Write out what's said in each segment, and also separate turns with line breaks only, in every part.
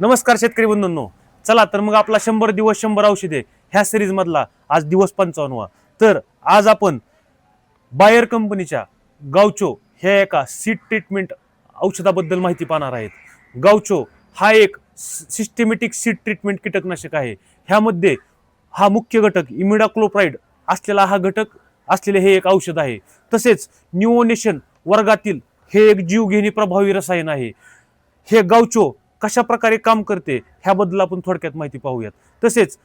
नमस्कार शेतकरी बंधूंनो. चला तर मग आपला शंभर दिवस शंभर औषधे ह्या सिरीजमधला आज दिवस पंचावन्नवा. तर आज आपण बायर कंपनीच्या गावचो ह्या एका सीड ट्रीटमेंट औषधाबद्दल माहिती पाहणार आहेत. गावचो हा एक सिस्टेमॅटिक सीड ट्रीटमेंट कीटकनाशक आहे. ह्यामध्ये हा मुख्य घटक इमिडाक्लोप्राईड असलेला हा घटक असलेले हे एक औषध आहे. तसेच न्यूओनेशन वर्गातील हे एक जीवघेणी प्रभावी रसायन आहे. हे गावचो कशा प्रकारे काम करते ह्याबद्दल आपण थोडक्यात माहिती पाहूयात. तसेच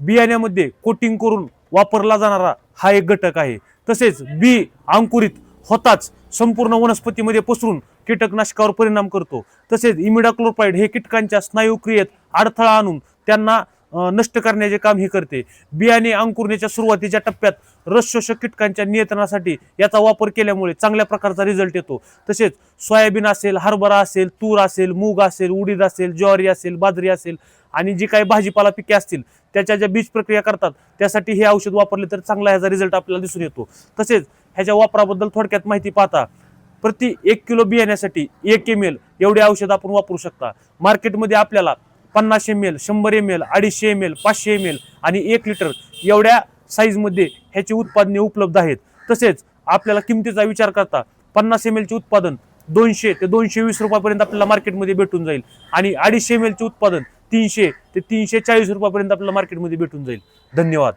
बियाण्यामध्ये कोटिंग करून वापरला जाणारा हा एक घटक आहे. तसेच बी अंकुरित होताच संपूर्ण वनस्पतीमध्ये पसरून कीटकनाशकावर परिणाम करतो. तसेच इमिडाक्लोरपाईड हे कीटकांच्या स्नायुक्रियेत अडथळा आणून त्यांना नष्ट करण्याचे काम हे करते. बियाणे अंकुरण्याच्या सुरुवातीच्या टप्प्यात रस शोषक कीटकांच्या नियंत्रणासाठी याचा वापर केल्यामुळे चांगल्या प्रकारचा रिझल्ट येतो. तसेच सोयाबीन असेल हरभरा असेल तूर असेल मूग असेल उडीद असेल ज्वारी असेल बाजरी असेल आणि जी काही भाजीपाला पिके असतील त्याच्या ज्या बीज प्रक्रिया करतात त्यासाठी हे औषध वापरले तर चांगला ह्याचा रिझल्ट आपल्याला दिसून येतो. तसेच ह्याच्या वापराबद्दल थोडक्यात माहिती पाहता प्रति एक किलो बियाण्यासाठी एक एम एल एवढे औषध आपण वापरू शकता. मार्केटमध्ये आपल्याला पन्नास एम एल शंभर एम एल अडीचशे एम एल पाचशे एम एल आणि एक लिटर एवढ्या साईजमध्ये ह्याची उत्पादने उपलब्ध आहेत. तसेच आपल्याला किमतीचा विचार करता पन्नास एम एलचे उत्पादन दोनशे ते दोनशे वीस रुपयापर्यंत आपल्याला मार्केटमध्ये भेटून जाईल आणि अडीचशे एम एलचे उत्पादन तीनशे ते तीनशे चाळीस रुपयापर्यंत आपल्याला मार्केटमध्ये भेटून जाईल. धन्यवाद.